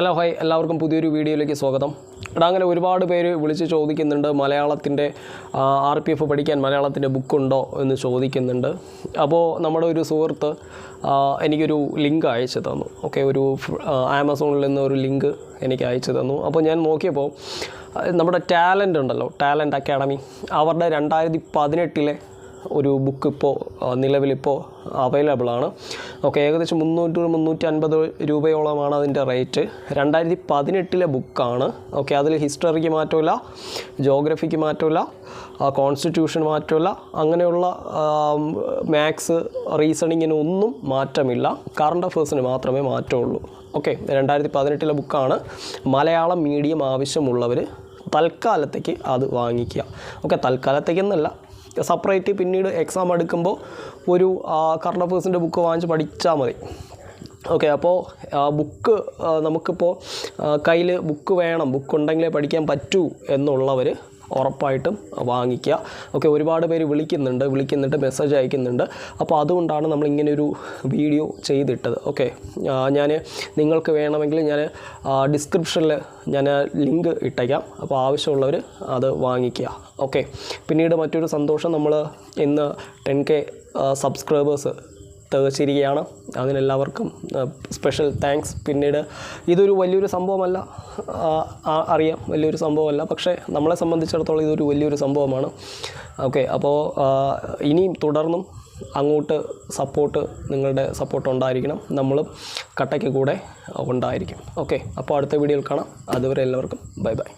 Hello hi. എല്ലാവർക്കും പുതിയൊരു വീഡിയോയിലേക്ക് സ്വാഗതം. എടാ അങ്ങനെ ഒരുപാട് പേര് വിളിച്ച് ചോദിക്കുന്നുണ്ട് മലയാളത്തിന്റെ ആർ പി എഫ് പഠിക്കാൻ മലയാളത്തിന്റെ ബുക്കുണ്ടോ എന്ന് ചോദിക്കുന്നുണ്ട്. അപ്പോൾ നമ്മുടെ ഒരു സുഹൃത്ത് എനിക്കൊരു ലിങ്ക് അയച്ചു തന്നു. ഓക്കെ ഒരു ആമസോണിൽ നിന്ന് ഒരു ലിങ്ക് എനിക്ക് അയച്ചു തന്നു. അപ്പോൾ ഞാൻ നോക്കിയപ്പോൾ നമ്മുടെ ടാലന്റ് ഉണ്ടല്ലോ ടാലന്റ് അക്കാഡമി. അവരുടെ രണ്ടായിരത്തി പതിനെട്ടിലെ ഒരു ബുക്ക് ഇപ്പോൾ നിലവിലിപ്പോൾ അവൈലബിൾ ആണ്. ഓക്കെ ഏകദേശം മുന്നൂറ്റി മുന്നൂറ്റി അൻപത് രൂപയോളമാണ് അതിന്റെ റേറ്റ് രണ്ടായിരത്തി പതിനെട്ടിലെ ബുക്കാണ് ഓക്കെ അതിൽ ഹിസ്റ്ററിക്ക് മാറ്റമില്ല ജോഗ്രഫിക്ക് മാറ്റമില്ല കോൺസ്റ്റിറ്റ്യൂഷൻ മാറ്റമില്ല അങ്ങനെയുള്ള മാത്സ് റീസണിങ്ങിന് ഒന്നും മാറ്റമില്ല. കറണ്ട് അഫേഴ്സിന് മാത്രമേ മാറ്റമുള്ളൂ. ഓക്കെ രണ്ടായിരത്തി പതിനെട്ടിലെ ബുക്കാണ് മലയാളം മീഡിയം ആവശ്യമുള്ളവർ തൽക്കാലത്തേക്ക് അത് വാങ്ങിക്കുക. ഓക്കെ തൽക്കാലത്തേക്കെന്നല്ല സെപ്പറേറ്റ് പിന്നീട് എക്സാം എടുക്കുമ്പോൾ ഒരു കറണ്ട് അഫേഴ്സിന്റെ ബുക്ക് വാങ്ങിച്ച് പഠിച്ചാൽ മതി. ഓക്കെ അപ്പോൾ ബുക്ക് നമുക്കിപ്പോൾ കയ്യിൽ ബുക്ക് വേണം ബുക്ക് ഉണ്ടെങ്കിലേ പഠിക്കാൻ പറ്റൂ എന്നുള്ളവർ ഉറപ്പായിട്ടും വാങ്ങിക്കുക. ഓക്കെ ഒരുപാട് പേര് വിളിക്കുന്നുണ്ട് വിളിക്കുന്നുണ്ട് മെസ്സേജ് അയക്കുന്നുണ്ട്. അപ്പോൾ അതുകൊണ്ടാണ് നമ്മൾ ഇങ്ങനെ ഒരു വീഡിയോ ചെയ്തിട്ടത്. ഓക്കെ ഞാൻ നിങ്ങൾക്ക് വേണമെങ്കിൽ ഞാൻ ഡിസ്ക്രിപ്ഷനിൽ ഞാൻ ലിങ്ക് ഇട്ടേക്കാം. അപ്പോൾ ആവശ്യമുള്ളവർ അത് വാങ്ങിക്കുക. ഓക്കെ പിന്നീട് മറ്റൊരു സന്തോഷം നമ്മൾ ഇന്ന് ടെൻ കെ സബ്സ്ക്രൈബേഴ്സ് തികച്ചിരിക്കുകയാണ് അതിനെല്ലാവർക്കും സ്പെഷ്യൽ താങ്ക്സ് പിന്നീട് ഇതൊരു വലിയൊരു സംഭവമല്ല അറിയാം വലിയൊരു സംഭവമല്ല. പക്ഷേ നമ്മളെ സംബന്ധിച്ചിടത്തോളം ഇതൊരു വലിയൊരു സംഭവമാണ്. ഓക്കെ അപ്പോൾ ഇനിയും തുടർന്നും അങ്ങോട്ട് സപ്പോർട്ട് നിങ്ങളുടെ സപ്പോർട്ട് ഉണ്ടായിരിക്കണം. നമ്മളും കട്ടയ്ക്ക് കൂടെ ഉണ്ടായിരിക്കും ഓക്കെ അപ്പോൾ അടുത്ത വീഡിയോയിൽ കാണാം. അതുവരെ എല്ലാവർക്കും ബൈ ബൈ.